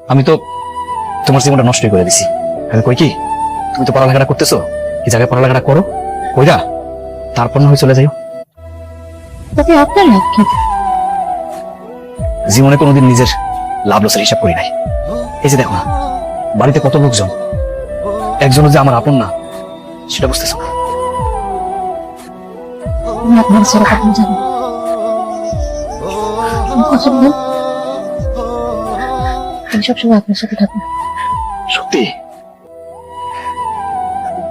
আমি তো তোমার জীবনটা নষ্টই করে দিছি। আমি কই কি? তুমি তো পড়ালেখাটা করতেছো? এই জায়গায় পড়ালেখাটা করো। কইরা তারপর না হয় চলে যাইও। তাতে আপনার লাভ কি? জীবনে কোনোদিন নিজের লাভ লসের হিসাব করি নাই। এই যে দেখো না বাড়িতে কত লোকজন? একজনও যে আমার আপন না সেটা বুঝতেছো না। আপনার ছেড়ে কখন কথা আমি সবসময় আপনার সাথে থাকব। সত্যি?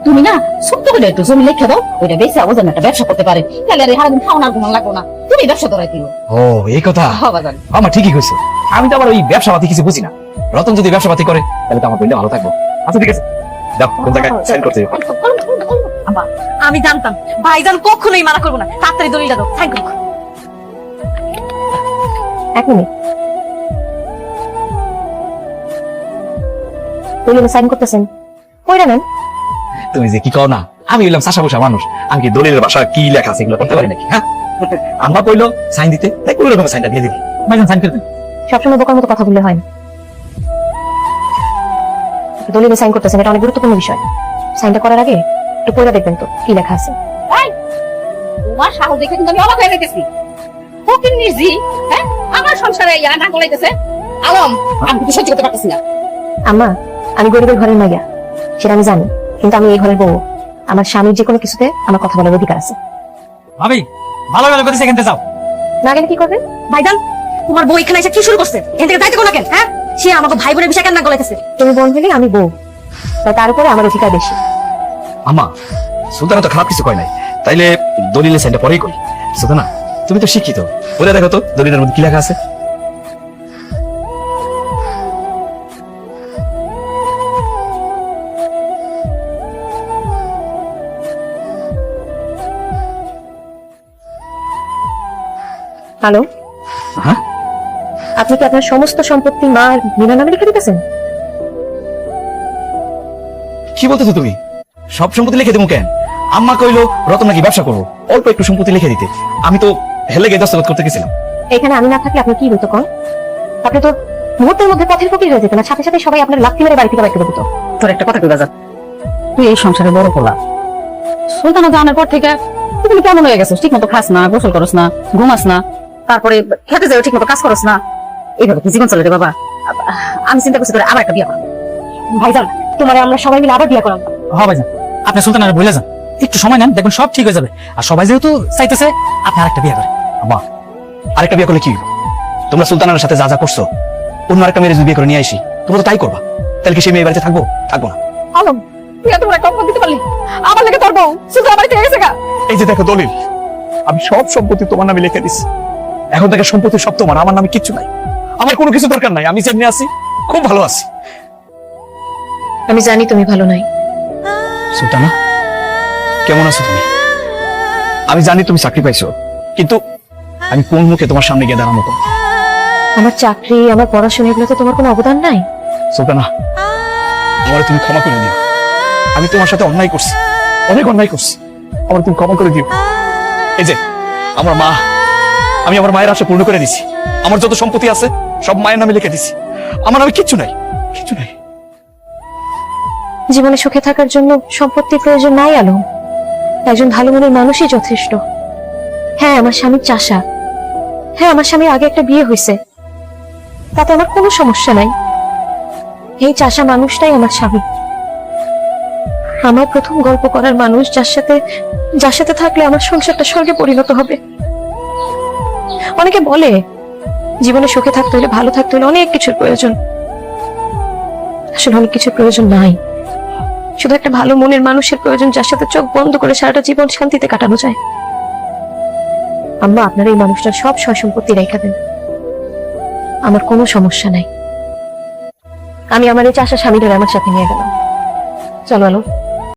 তুমি না ছোট্ট করে একটু জমি লিখে দাও ওইটা বেশি আবার একটা ব্যবসা করতে পারে। তাহলে আর সারাদিন খাওয়ানোর ঘুমান লাগবো না। তুমি ব্যবসা করাই দিও। ও এই কথা? আমার ঠিকই কইছো। আমি তো আবার ওই ব্যবসা পাতি কিছু বুঝি না। রতন যদি ব্যবসা পাতি করে তাহলে তো আমার বললে ভালো থাকব। আচ্ছা ঠিক আছে। দাও কোন জায়গায় সাইন করতে আমি জানতাম। ভাইজান কখনোই মানা করব না। তাড়াতাড়ি দলিলটা দাও। থ্যাংক ইউ এক মিনিট। দলিলে সাইন করতেছেন। কইরা নেন তুমি যে কি কও না আমি হইলাম চাষা বসা মানুষ। আমি কি দলিলের ভাষা কি লেখা আছে এগুলো করতে পারি নাকি হ্যাঁ? আম্মা কইলো সাইন দিতে তাই কোনো রকম সাইনটা দিয়ে দিবি। ভাইজান সাইন করে দিন সবসময় বোকার মতো কথা বললে হয় না। দলিলে সাইন করতেছেন এটা অনেক গুরুত্বপূর্ণ বিষয়। সাইনটা করার আগে একটু পড়ে দেখবেন তো কি লেখা আছে। তোমার সাহস দেখে কিন্তু আমি অবাক হয়ে গেছি। ফকির নির্জি হ্যাঁ? আমার সংসারে ইয়া না বলাইতেছে আলম আমি কিন্তু সহ্য করতে পারতেছি না। আম্মা আমি গরিবের ঘরের মাইয়া সেটা আমি জানি কিন্তু আমি এই ঘরের বউ। আমার স্বামীর যে কোনো কিছুতে আমার কথা বলার অধিকার আছে। ভাবি ভালো ভালো করে সেখানতে যাও। না গেলে কি ভাইজান তোমার বউ এখানে এসে কি শুরু করছে? এখান থেকে যাইতে কোনো কেন হ্যাঁ? সে আমাকে ভাই বোনের বিষয় কেন না গলাইতেছে। তুমি বোন হলে আমি বউ। তাই তার উপরে আমার অধিকার বেশি। আম্মা সুলতানা তো খারাপ কিছু কয় নাই। তাইলে দলিলের সাইনটা পরেই করি। সুলতানা তুমি তো শিক্ষিত। বলে দেখো তো দলিলের মধ্যে কি লেখা আছে? হ্যালো হ্যাঁ? আপনি কি আপনার সমস্ত সম্পত্তি মার মিনা নামে লিখে দিতেছেন? কি বলতেছো তুমি? সব সম্পত্তি লিখে দেবো কেন? আম্মা কইলো রতন নাকি ব্যবসা করব। অল্প একটু সম্পত্তি লিখে দিতে। আমি তো হেলে গিয়ে দস্তখত করতে গেছিলাম। এখানে আমি না থাকলে আপনি কি হতো কন? আপনি তো মুহূর্তের মধ্যে পথের ফকির হয়ে যেতেন সাথে সাথে সবাই আপনার লাথি মেরে বাড়ি থেকে বাইরে দিত। তোর একটা কথা কইবা যা। তুই এই সংসারে বড় পোলা। সুলতানা জানার পর থেকে কিন্তু কেমন হয়ে গেছিস? ঠিক মতো খাস না গোসল করস না ঘুমাস না। তারপরে খেতে যাও ঠিক মতো কাজ করস না। এইভাবে কি জীবন চলে রে বাবা? আমি চিন্তা করছি করে আবার একটা বিয়ে করব। ভাইজান তোমার আমরা সবাই মিলে আবার বিয়ে করাম হ্যাঁ ভাইজান। আপনি সুলতানের ভুলে যান। একটু সময় নেন দেখবেন সব ঠিক হয়ে যাবে। আর সবাই যেহেতু চাইতেছে আপনি আরেকটা বিয়ে করেন। আম্মা আরেকটা বিয়ে করলে কি তোমরা সুলতানের সাথে যা যা করছ অন্য আরেকটা মেয়ে যদি বিয়ে করে নিয়ে আসি তোমরা তো তাই করবা। তাহলে কি সেই মেয়ে বাড়িতে থাকব? থাকব না। আলম তুই এত বড় অপমান দিতে পারলি। আমার লেগে তোর বউ সুলতানা বাড়িতে গেছে গা। এই যে দেখো দলিল আমি সব সম্পত্তি তোমার নামে লিখে দিচ্ছি এখন থেকে সম্পত্তি সব তোমার আমার নামে কিচ্ছু নাই। আমার কোনো কিছু দরকার নাই আমি যেমনি আছি খুব ভালো আছি। আমি জানি তুমি ভালো নাই। সুলতানা কেমন আছো তুমি? আমি জানি তুমি চাকরি পাইছো কিন্তু আমি কোন মুখে তোমার সামনে গিয়ে দাঁড়ানো তো আমার চাকরি আমার পড়াশোনা এগুলোতে তোমার কোনো অবদান নাই। সুলতানা আমার তুমি ক্ষমা করে দিও। আমি তোমার সাথে অন্যায় করছি অনেক অন্যায় করছি। আমার তুমি ক্ষমা করে দিও। এই যে আমার মা আমি আমার মায়ের আশা পূর্ণ করে দিছি। আমার যত সম্পত্তি আছে, সব মায়ের নামে লিখে দিছি। আমার নামে কিচ্ছু নাই কিচ্ছু নাই। জীবনে সুখে থাকার জন্য সম্পত্তির প্রয়োজন নাই আলো একজন ভালো মনের মানুষই যথেষ্ট। হ্যাঁ আমার স্বামী চাষা। হ্যাঁ আমার স্বামীর আগে একটা বিয়ে হয়েছে তাতে আমার কোনো সমস্যা নাই। এই চাষা মানুষটাই আমার স্বামী। আমার প্রথম গল্প করার মানুষ যার সাথে যার সাথে থাকলে আমার সংসারটা স্বর্গে পরিণত হবে। অনেকে বলে, জীবনে সুখে থাকতে হলে, ভালো থাকতে হলে অনেক কিছুর প্রয়োজন। আসলে অনেক কিছুর প্রয়োজন নাই। শুধু একটা ভালো মনের মানুষের প্রয়োজন, যার সাথে চোখ বন্ধ করে সারাটা জীবন শান্তিতে কাটানো যায়। আম্মা, আপনার এই মানুষটার সব সয় সম্পত্তি রেখা দেন। আমার কোনো সমস্যা নাই। আমি আমার এই চাষা স্বামীদের আমার সাথে নিয়ে গেলাম। চলো আলো।